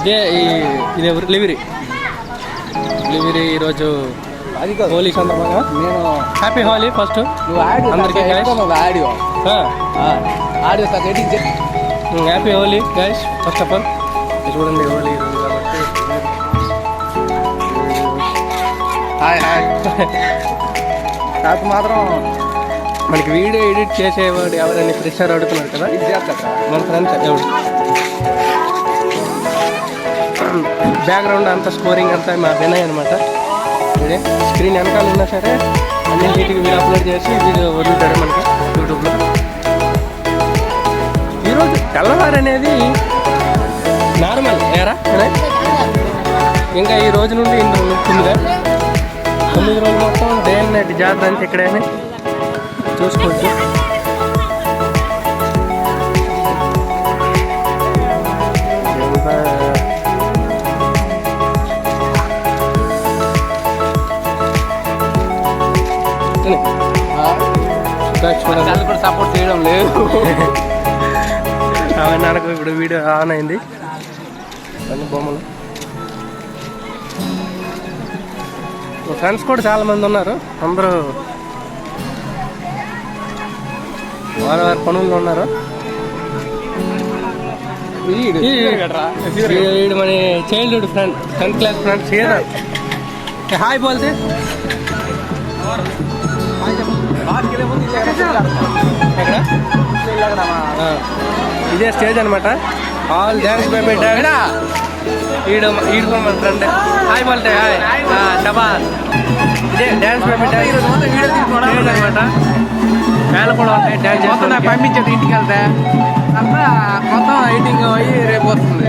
ఇదే ఈ- ఇది ఎవరు? లివిరి లివిరి ఈరోజు హోలీ సందర్భంగా. నేను హ్యాపీ హోలీ ఫస్ట్ నువ్వు ఆడియో అందరికీ. ఆడియో. ఆడియో ఎడిట్ చేయి happy Holi guys first of all చూడండి హోలీ ఈరోజు కాబట్టి. Hi hi. నాకు మాత్రం మనకి వీడియో ఎడిట్ చేసేవాడు ఎవరైనా ప్రెషర్ అడుగుతున్నారు కదా? ఇది చేస్తా మన ఫ్రెండ్స్ ఎవడు బ్యాక్గ్రౌండ్ అంతా స్కోరింగ్ అంతా మా వినయ్ అనమాట ఇదే స్క్రీన్ వెనకాల ఉన్నా సరే అన్నింటికి నీట్గా అప్లోడ్ చేసి వీడియో వదులుతాడు మనకి యూట్యూబ్లో ఈరోజు తెల్లవారు అనేది నార్మల్ ఏరా ఇంకా ఈ రోజు నుండి ఇన్ని ఉంటుందిగా. తొమ్మిది రోజులు మొత్తం డే అండ్ నైట్ జాతర అంతా చూసుకోవచ్చు. అనకు ఇప్పుడు వీడియో ఆన్ అయింది. అన్ని బొమ్మలు. ఫ్రెండ్స్ కూడా చాలా మంది ఉన్నారు. అందరూ వారి వారి పనుల్లో ఉన్నారు. వీడు. మన childhood friend tenth class friend Sridhar. Hi బోల్తే. ఇదే స్టేజ్ అనమాట ఆల్ డ్యాన్స్ పై పెట్టాడా ఈడు ఈడు మన ఫ్రెండ్. హాయ్ బాల్టే హాయ్. షబాస్. ఇదే డ్యాన్స్ పై పెట్టాడు అనమాట వేళ కూడా ఉంటాయి డ్యాన్స్ చేస్తా పంపించేది ఇంటికి వెళ్తే అంతా మొత్తం ఎయిటింగ్ అయ్యి రేపు వస్తుంది.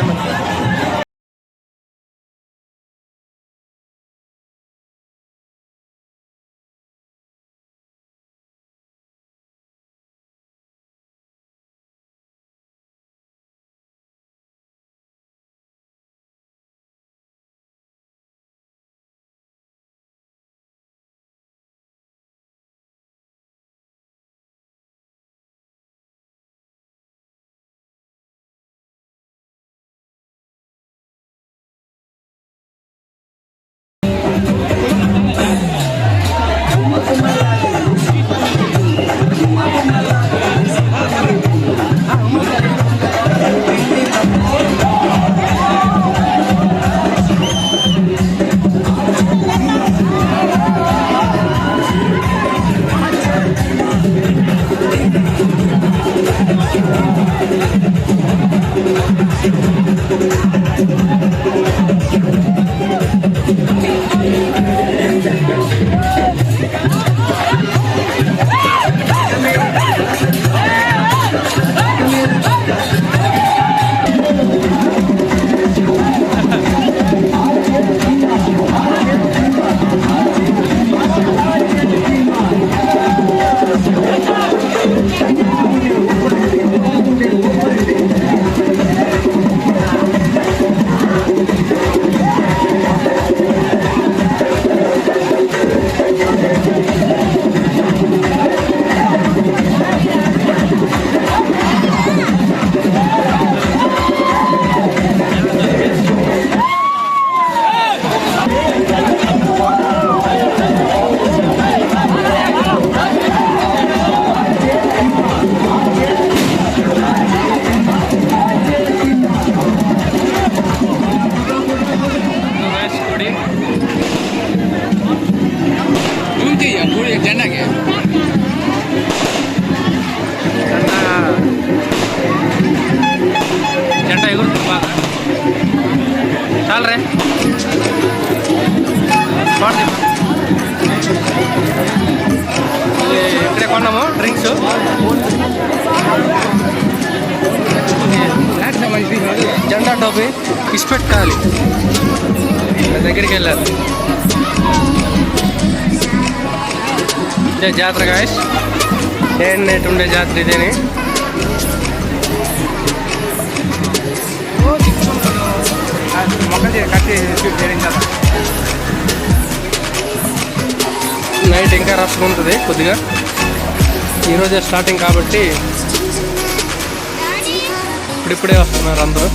ಅಂತ వాడది ఇక్కడే కొన్నాము డ్రింక్స్. జెండా టోపీ ఇస్పెట్ కాలి దగ్గరికి వెళ్ళారు ఇదే జాతర గాయస్. నేను నేటి ఉండే జాతర ఇదేని? మొక్క కట్టి చేయించాలి నైట్ ఇంకా రష్గా ఉంటుంది కొద్దిగా. ఈరోజే స్టార్టింగ్ కాబట్టి ఇప్పుడిప్పుడే వస్తున్నారు అందరూ.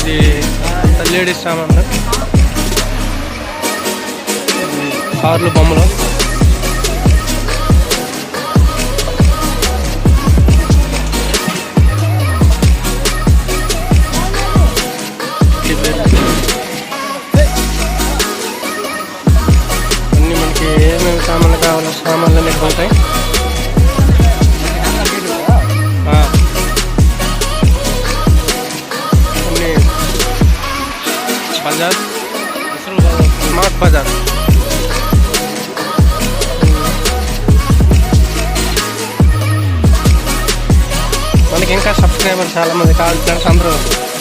ఇది లేడీస్ సామాన్ కార్లు బొమ్మలు. అన్నీ మనకి ఏమేమి సామాన్లు కావాలో సామాన్లు అన్నీ ఉంటాయి అన్నీ బజార్ స్మార్ట్ బజార్ మనకి ఇంకా సబ్స్క్రైబర్ చాలా మంది కావాలి ఫ్రెండ్స్ అందరూ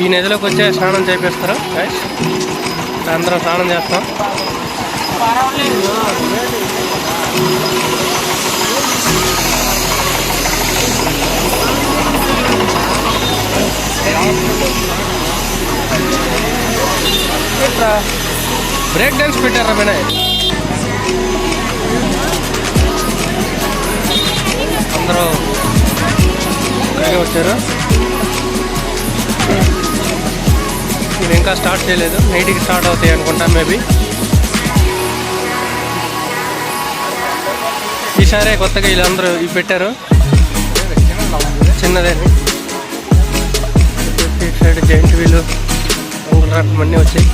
ఈ నదిలోకి వచ్చే స్నానం చేపిస్తారు అందరం స్నానం చేస్తాం. బ్రేక్ డాన్స్ పెట్టారా మేడం? అందరూ వచ్చారు. ఇవి ఇంకా స్టార్ట్ చేయలేదు. నైట్కి స్టార్ట్ అవుతాయి అనుకుంటాను మేబీ. ఈసారే కొత్తగా వీళ్ళందరూ ఇవి పెట్టారు. చిన్నదేని ఇటు సైడ్ జైంట్ వీలు రంగుల రకం అన్నీ వచ్చాయి.